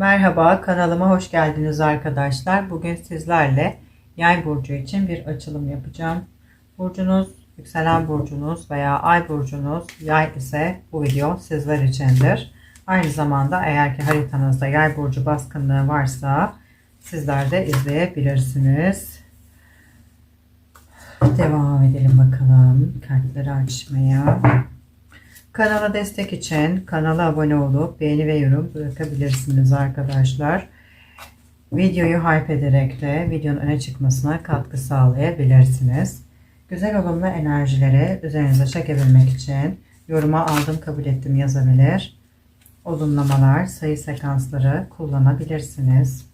Merhaba kanalıma hoş geldiniz arkadaşlar. Bugün sizlerle yay burcu için bir açılım yapacağım. Burcunuz, yükselen burcunuz veya ay burcunuz yay ise bu video sizler içindir. Aynı zamanda eğer ki haritanızda yay burcu baskınlığı varsa sizler de izleyebilirsiniz. Devam edelim bakalım kartları açmaya. Kanala destek için kanala abone olup beğeni ve yorum bırakabilirsiniz arkadaşlar. Videoyu hype ederek de videonun öne çıkmasına katkı sağlayabilirsiniz. Güzel olumlu enerjileri üzerinize çekebilmek için yoruma aldım kabul ettim yazabilir. Olumlamalar, sayı sekansları kullanabilirsiniz.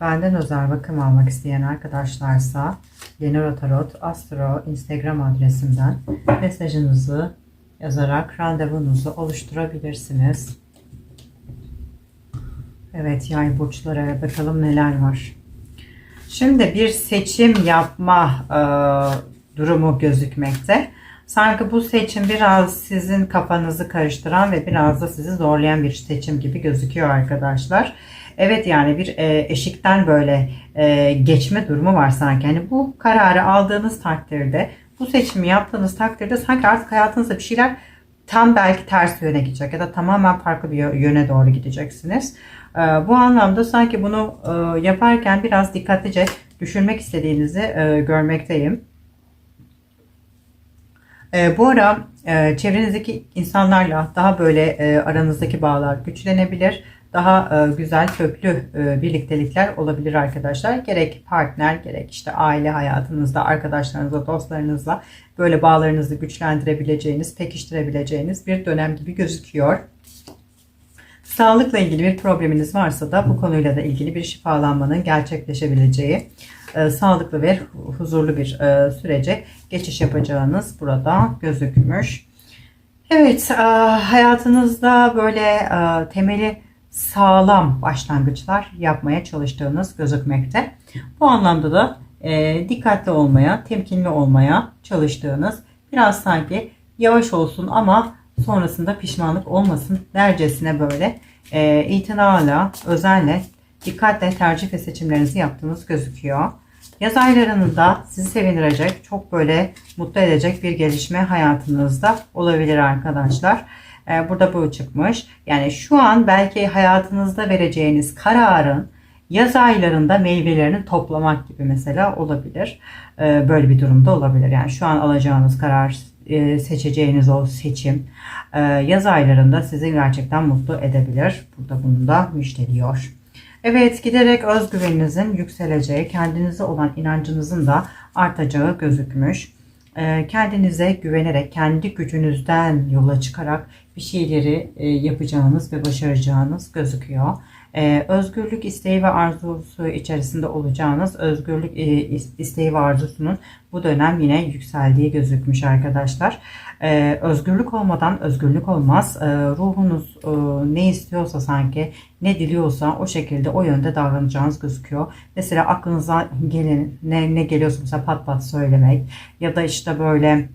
Benden özel bakım almak isteyen arkadaşlarsa Lenora Tarot Astro Instagram adresimden mesajınızı yazarak randevunuzu oluşturabilirsiniz. Evet yay burçlara bakalım neler var. Şimdi bir seçim yapma e, durumu gözükmekte. Sanki bu seçim biraz sizin kafanızı karıştıran ve biraz da sizi zorlayan bir seçim gibi gözüküyor arkadaşlar. Evet yani bir e, eşikten böyle e, geçme durumu var sanki. Yani bu kararı aldığınız takdirde bu seçimi yaptığınız takdirde sanki artık hayatınızda bir şeyler tam belki ters yöne gidecek ya da tamamen farklı bir yöne doğru gideceksiniz. Ee, bu anlamda sanki bunu e, yaparken biraz dikkatlice düşünmek istediğinizi e, görmekteyim. E, bu ara çevrenizdeki insanlarla daha böyle aranızdaki bağlar güçlenebilir daha e, güzel köklü e, birliktelikler olabilir arkadaşlar. Gerek partner gerek işte aile hayatınızda, arkadaşlarınızla, dostlarınızla böyle bağlarınızı güçlendirebileceğiniz, pekiştirebileceğiniz bir dönem gibi gözüküyor. Sağlıkla ilgili bir probleminiz varsa da bu konuyla da ilgili bir şifalanmanın gerçekleşebileceği e, sağlıklı ve huzurlu bir sürece geçiş yapacağınız burada gözükmüş. Evet, hayatınızda böyle temeli sağlam başlangıçlar yapmaya çalıştığınız gözükmekte. Bu anlamda da e, dikkatli olmaya, temkinli olmaya çalıştığınız biraz sanki yavaş olsun ama sonrasında pişmanlık olmasın dercesine böyle e, itinayla, özenle, dikkatle tercih ve seçimlerinizi yaptığınız gözüküyor. Yaz aylarında sizi sevindirecek, çok böyle mutlu edecek bir gelişme hayatınızda olabilir arkadaşlar. Ee, burada bu çıkmış. Yani şu an belki hayatınızda vereceğiniz kararın yaz aylarında meyvelerini toplamak gibi mesela olabilir. Ee, böyle bir durumda olabilir. Yani şu an alacağınız karar, e, seçeceğiniz o seçim e, yaz aylarında sizi gerçekten mutlu edebilir. Burada bunu da müjdeliyor. Evet giderek özgüveninizin yükseleceği, kendinize olan inancınızın da artacağı gözükmüş. Ee, kendinize güvenerek, kendi gücünüzden yola çıkarak bir şeyleri e, yapacağınız ve başaracağınız gözüküyor. Ee, özgürlük isteği ve arzusu içerisinde olacağınız özgürlük e, isteği ve arzusunun bu dönem yine yükseldiği gözükmüş arkadaşlar. Özgürlük olmadan özgürlük olmaz. Ruhunuz e, ne istiyorsa sanki ne diliyorsa o şekilde o yönde davranacağınız gözüküyor. Mesela aklınıza gelen ne, ne geliyorsa mesela pat pat söylemek ya da işte böyle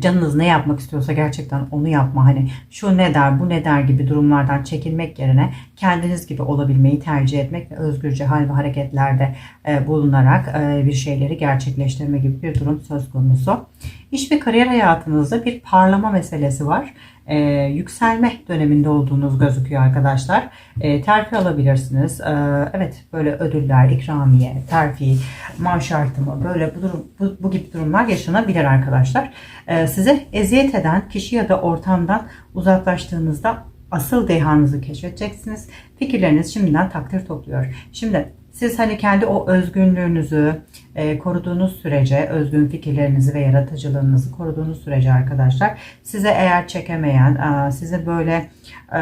canınız ne yapmak istiyorsa gerçekten onu yapma. Hani şu ne der bu ne der gibi durumlardan çekilmek yerine kendiniz gibi olabilmeyi tercih etmek ve özgürce hal ve hareketlerde e, bulunarak e, bir şeyleri gerçekleştirme gibi bir durum söz konusu. İş ve kariyer hayatınızda bir parlama meselesi var e, yükselme döneminde olduğunuz gözüküyor arkadaşlar. E, terfi alabilirsiniz. E, evet böyle ödüller, ikramiye, terfi, maaş artımı böyle bu, durum, bu, bu gibi durumlar yaşanabilir arkadaşlar. E, size eziyet eden kişi ya da ortamdan uzaklaştığınızda asıl dehanızı keşfedeceksiniz. Fikirleriniz şimdiden takdir topluyor. Şimdi siz hani kendi o özgünlüğünüzü e, koruduğunuz sürece, özgün fikirlerinizi ve yaratıcılığınızı koruduğunuz sürece arkadaşlar size eğer çekemeyen, e, size böyle e,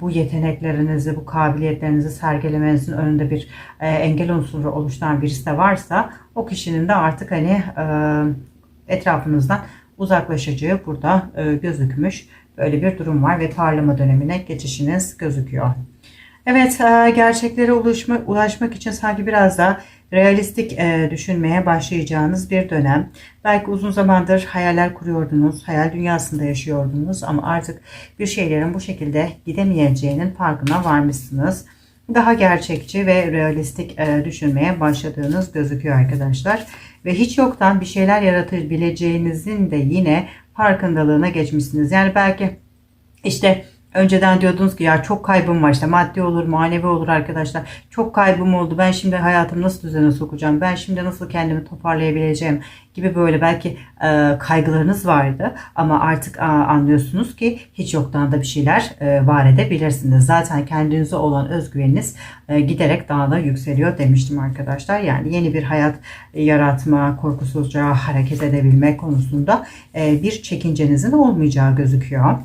bu yeteneklerinizi, bu kabiliyetlerinizi sergilemenizin önünde bir e, engel unsuru oluşturan birisi de varsa o kişinin de artık hani e, etrafınızdan uzaklaşacağı burada e, gözükmüş. Böyle bir durum var ve parlama dönemine geçişiniz gözüküyor. Evet e, gerçeklere ulaşma, ulaşmak için sanki biraz da realistik e, düşünmeye başlayacağınız bir dönem. Belki uzun zamandır hayaller kuruyordunuz, hayal dünyasında yaşıyordunuz ama artık bir şeylerin bu şekilde gidemeyeceğinin farkına varmışsınız. Daha gerçekçi ve realistik e, düşünmeye başladığınız gözüküyor arkadaşlar. Ve hiç yoktan bir şeyler yaratabileceğinizin de yine farkındalığına geçmişsiniz. Yani belki işte Önceden diyordunuz ki ya çok kaybım var işte maddi olur manevi olur arkadaşlar. Çok kaybım oldu ben şimdi hayatımı nasıl düzene sokacağım ben şimdi nasıl kendimi toparlayabileceğim gibi böyle belki e, kaygılarınız vardı. Ama artık e, anlıyorsunuz ki hiç yoktan da bir şeyler e, var edebilirsiniz. Zaten kendinize olan özgüveniniz e, giderek daha da yükseliyor demiştim arkadaşlar. Yani yeni bir hayat yaratma, korkusuzca hareket edebilme konusunda e, bir çekincenizin olmayacağı gözüküyor.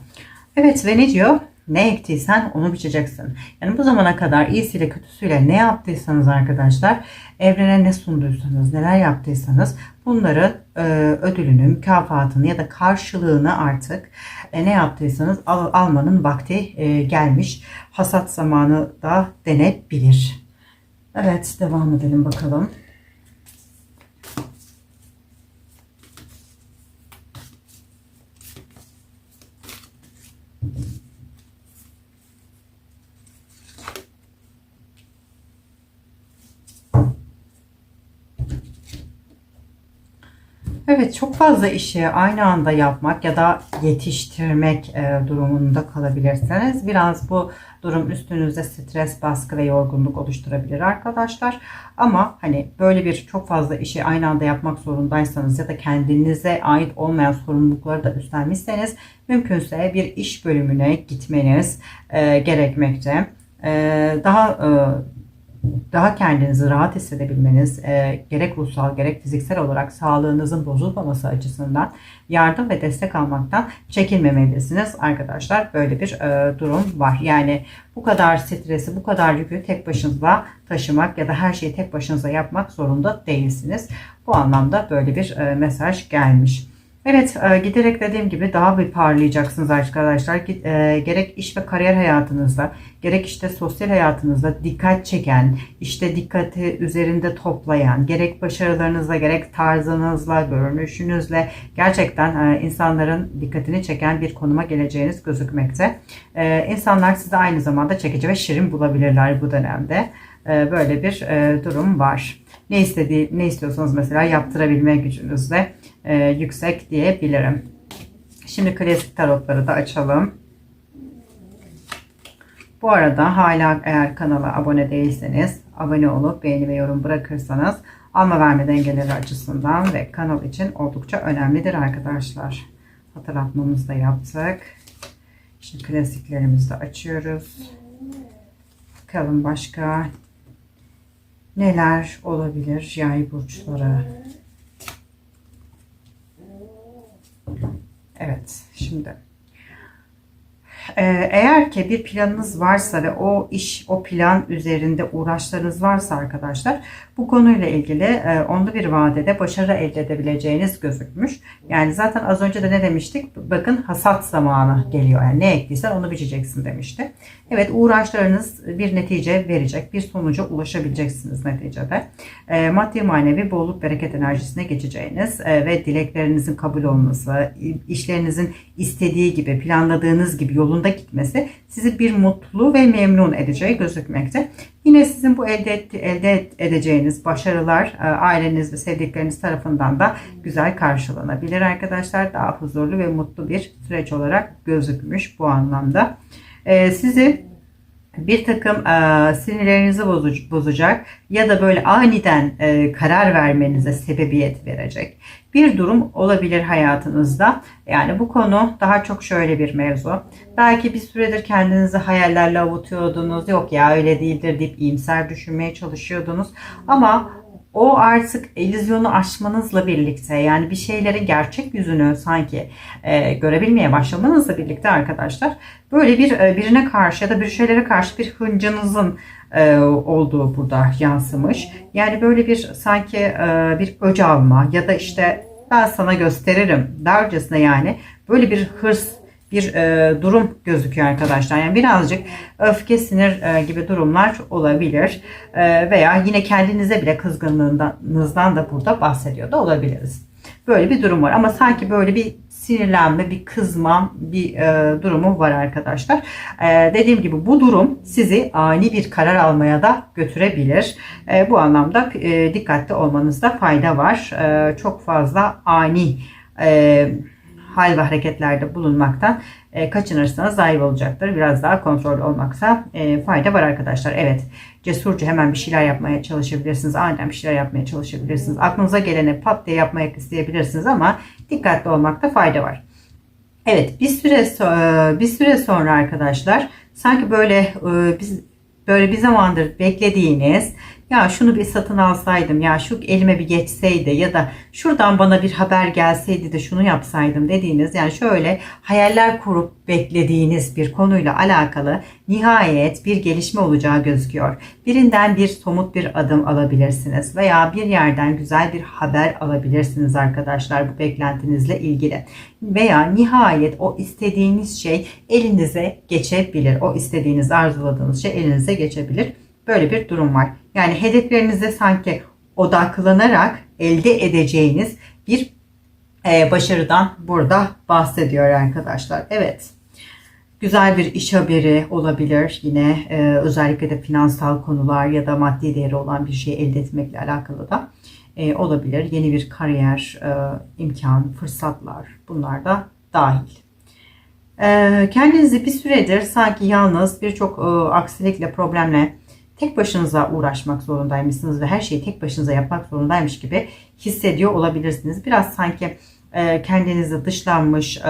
Evet ve ne diyor? Ne ektiysen onu biçeceksin. Yani bu zamana kadar iyisiyle kötüsüyle ne yaptıysanız arkadaşlar, evrene ne sunduysanız, neler yaptıysanız bunları e, ödülünü, mükafatını ya da karşılığını artık e, ne yaptıysanız al, almanın vakti e, gelmiş. Hasat zamanı da denebilir. Evet devam edelim bakalım. Evet çok fazla işi aynı anda yapmak ya da yetiştirmek e, durumunda kalabilirsiniz. Biraz bu durum üstünüzde stres, baskı ve yorgunluk oluşturabilir arkadaşlar. Ama hani böyle bir çok fazla işi aynı anda yapmak zorundaysanız ya da kendinize ait olmayan sorumlulukları da üstlenmişseniz mümkünse bir iş bölümüne gitmeniz e, gerekmekte. E, daha daha kendinizi rahat hissedebilmeniz, e, gerek ruhsal gerek fiziksel olarak sağlığınızın bozulmaması açısından yardım ve destek almaktan çekinmemelisiniz arkadaşlar. Böyle bir e, durum var. Yani bu kadar stresi, bu kadar yükü tek başınıza taşımak ya da her şeyi tek başınıza yapmak zorunda değilsiniz. Bu anlamda böyle bir e, mesaj gelmiş. Evet e, giderek dediğim gibi daha bir parlayacaksınız arkadaşlar. E, gerek iş ve kariyer hayatınızda gerek işte sosyal hayatınızda dikkat çeken, işte dikkati üzerinde toplayan, gerek başarılarınızla gerek tarzınızla, görünüşünüzle gerçekten e, insanların dikkatini çeken bir konuma geleceğiniz gözükmekte. İnsanlar sizi aynı zamanda çekici ve şirin bulabilirler bu dönemde. Böyle bir durum var. Ne istediği, ne istiyorsanız mesela yaptırabilme gücünüzde e, yüksek diyebilirim. Şimdi klasik tarotları da açalım. Bu arada hala eğer kanala abone değilseniz abone olup beğeni ve yorum bırakırsanız alma verme dengeleri açısından ve kanal için oldukça önemlidir arkadaşlar. Hatırlatmamızı da yaptık. Şimdi klasiklerimizi de açıyoruz. Bakalım başka neler olabilir yay burçları. Evet şimdi eğer ki bir planınız varsa ve o iş, o plan üzerinde uğraşlarınız varsa arkadaşlar bu konuyla ilgili e, onda bir vadede başarı elde edebileceğiniz gözükmüş. Yani zaten az önce de ne demiştik? Bakın hasat zamanı geliyor. Yani ne ektiysen onu biçeceksin demişti. Evet uğraşlarınız bir netice verecek. Bir sonuca ulaşabileceksiniz neticede. E, maddi manevi bolluk bereket enerjisine geçeceğiniz e, ve dileklerinizin kabul olması, işlerinizin istediği gibi, planladığınız gibi yolunda gitmesi sizi bir mutlu ve memnun edeceği gözükmekte. Yine sizin bu elde, et, elde edeceğiniz başarılar e, aileniz ve sevdikleriniz tarafından da güzel karşılanabilir arkadaşlar. Daha huzurlu ve mutlu bir süreç olarak gözükmüş bu anlamda. E, sizi bir takım e, sinirlerinizi bozacak ya da böyle aniden e, karar vermenize sebebiyet verecek bir durum olabilir hayatınızda. Yani bu konu daha çok şöyle bir mevzu. Belki bir süredir kendinizi hayallerle avutuyordunuz. Yok ya öyle değildir deyip iyimser düşünmeye çalışıyordunuz. Ama o artık elizyonu aşmanızla birlikte yani bir şeylerin gerçek yüzünü sanki e, görebilmeye başlamanızla birlikte arkadaşlar böyle bir e, birine karşı ya da bir şeylere karşı bir hıncınızın e, olduğu burada yansımış. Yani böyle bir sanki e, bir öc alma ya da işte ben sana gösteririm dercesine yani böyle bir hırs bir e, durum gözüküyor arkadaşlar. Yani birazcık öfke, sinir e, gibi durumlar olabilir. E, veya yine kendinize bile kızgınlığınızdan da burada bahsediyor da olabiliriz. Böyle bir durum var ama sanki böyle bir sinirlenme, bir kızma bir e, durumu var arkadaşlar. E, dediğim gibi bu durum sizi ani bir karar almaya da götürebilir. E, bu anlamda e, dikkatli olmanızda fayda var. E, çok fazla ani e, hal ve hareketlerde bulunmaktan e, kaçınırsanız iyi olacaktır. Biraz daha kontrol olmaksa e, fayda var arkadaşlar. Evet cesurca hemen bir şeyler yapmaya çalışabilirsiniz. Aniden bir şeyler yapmaya çalışabilirsiniz. Aklınıza geleni pat diye yapmaya isteyebilirsiniz ama dikkatli olmakta fayda var. Evet bir süre so- bir süre sonra arkadaşlar sanki böyle e, biz böyle bir zamandır beklediğiniz ya şunu bir satın alsaydım ya şu elime bir geçseydi ya da şuradan bana bir haber gelseydi de şunu yapsaydım dediğiniz yani şöyle hayaller kurup beklediğiniz bir konuyla alakalı nihayet bir gelişme olacağı gözüküyor. Birinden bir somut bir adım alabilirsiniz veya bir yerden güzel bir haber alabilirsiniz arkadaşlar bu beklentinizle ilgili. Veya nihayet o istediğiniz şey elinize geçebilir. O istediğiniz arzuladığınız şey elinize geçebilir. Böyle bir durum var. Yani hedeflerinize sanki odaklanarak elde edeceğiniz bir e, başarıdan burada bahsediyor arkadaşlar. Evet. Güzel bir iş haberi olabilir yine e, özellikle de finansal konular ya da maddi değeri olan bir şey elde etmekle alakalı da e, olabilir. Yeni bir kariyer, e, imkan, fırsatlar bunlar da dahil. E, kendinizi bir süredir sanki yalnız birçok e, aksilikle, problemle tek başınıza uğraşmak zorundaymışsınız ve her şeyi tek başınıza yapmak zorundaymış gibi hissediyor olabilirsiniz. Biraz sanki e, kendinizi dışlanmış, e,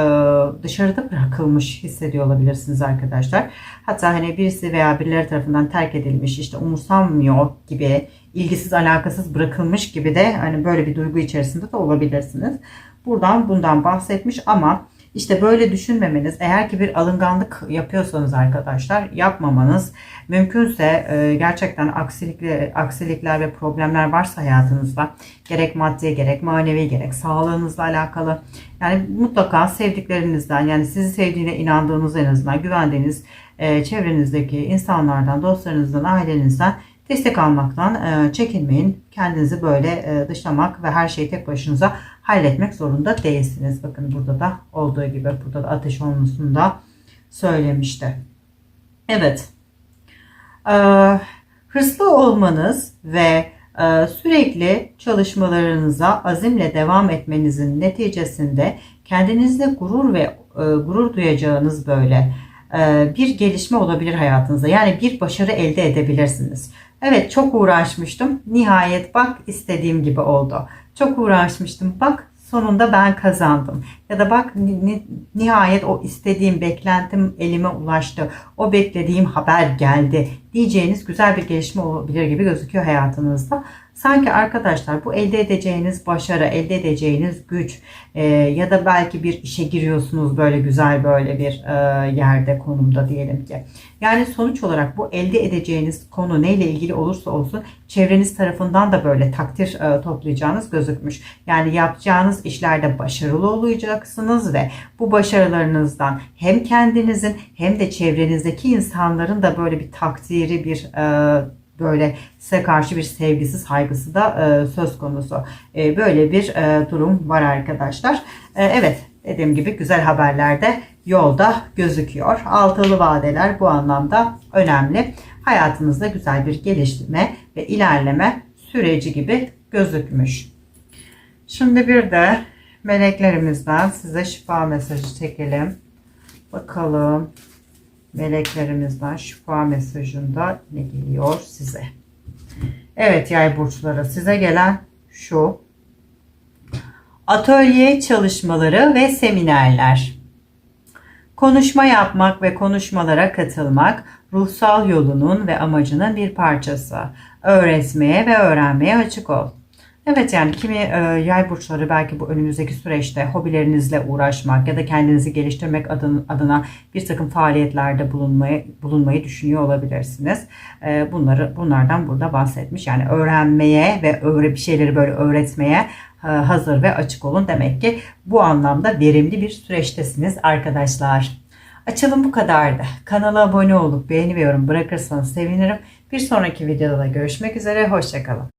dışarıda bırakılmış hissediyor olabilirsiniz arkadaşlar. Hatta hani birisi veya birileri tarafından terk edilmiş, işte umursanmıyor gibi, ilgisiz, alakasız bırakılmış gibi de hani böyle bir duygu içerisinde de olabilirsiniz. Buradan bundan bahsetmiş ama işte böyle düşünmemeniz, eğer ki bir alınganlık yapıyorsanız arkadaşlar yapmamanız mümkünse e, gerçekten aksilikler, aksilikler ve problemler varsa hayatınızda gerek maddi gerek manevi gerek sağlığınızla alakalı yani mutlaka sevdiklerinizden yani sizi sevdiğine inandığınız en azından güvendiğiniz e, çevrenizdeki insanlardan, dostlarınızdan, ailenizden destek almaktan e, çekinmeyin. Kendinizi böyle dışlamak ve her şeyi tek başınıza halletmek zorunda değilsiniz. Bakın burada da olduğu gibi burada da ateş olmasında söylemişti. Evet. E, hırslı olmanız ve e, sürekli çalışmalarınıza azimle devam etmenizin neticesinde kendinizde gurur ve e, gurur duyacağınız böyle e, bir gelişme olabilir hayatınızda. Yani bir başarı elde edebilirsiniz. Evet çok uğraşmıştım. Nihayet bak istediğim gibi oldu. Çok uğraşmıştım. Bak sonunda ben kazandım. Ya da bak nihayet o istediğim beklentim elime ulaştı. O beklediğim haber geldi diyeceğiniz güzel bir gelişme olabilir gibi gözüküyor hayatınızda. Sanki arkadaşlar bu elde edeceğiniz başarı, elde edeceğiniz güç e, ya da belki bir işe giriyorsunuz böyle güzel böyle bir e, yerde konumda diyelim ki. Yani sonuç olarak bu elde edeceğiniz konu neyle ilgili olursa olsun çevreniz tarafından da böyle takdir e, toplayacağınız gözükmüş. Yani yapacağınız işlerde başarılı olacaksınız ve bu başarılarınızdan hem kendinizin hem de çevrenizdeki insanların da böyle bir takdiri bir e, böyle size karşı bir sevgisi, saygısı da e, söz konusu. E, böyle bir e, durum var arkadaşlar. E, evet dediğim gibi güzel haberler de yolda gözüküyor. Altılı vadeler bu anlamda önemli. Hayatınızda güzel bir gelişme ve ilerleme süreci gibi gözükmüş. Şimdi bir de meleklerimizden size şifa mesajı çekelim. Bakalım meleklerimizden şifa mesajında ne geliyor size? Evet yay burçları size gelen şu. Atölye çalışmaları ve seminerler. Konuşma yapmak ve konuşmalara katılmak ruhsal yolunun ve amacının bir parçası. Öğretmeye ve öğrenmeye açık ol. Evet yani kimi e, yay burçları belki bu önümüzdeki süreçte hobilerinizle uğraşmak ya da kendinizi geliştirmek adın, adına bir takım faaliyetlerde bulunmayı bulunmayı düşünüyor olabilirsiniz. E, bunları bunlardan burada bahsetmiş. Yani öğrenmeye ve öğre bir şeyleri böyle öğretmeye e, hazır ve açık olun. Demek ki bu anlamda verimli bir süreçtesiniz arkadaşlar. Açılım bu kadardı. Kanala abone olup beğeni ve yorum bırakırsanız sevinirim. Bir sonraki videoda da görüşmek üzere. Hoşçakalın.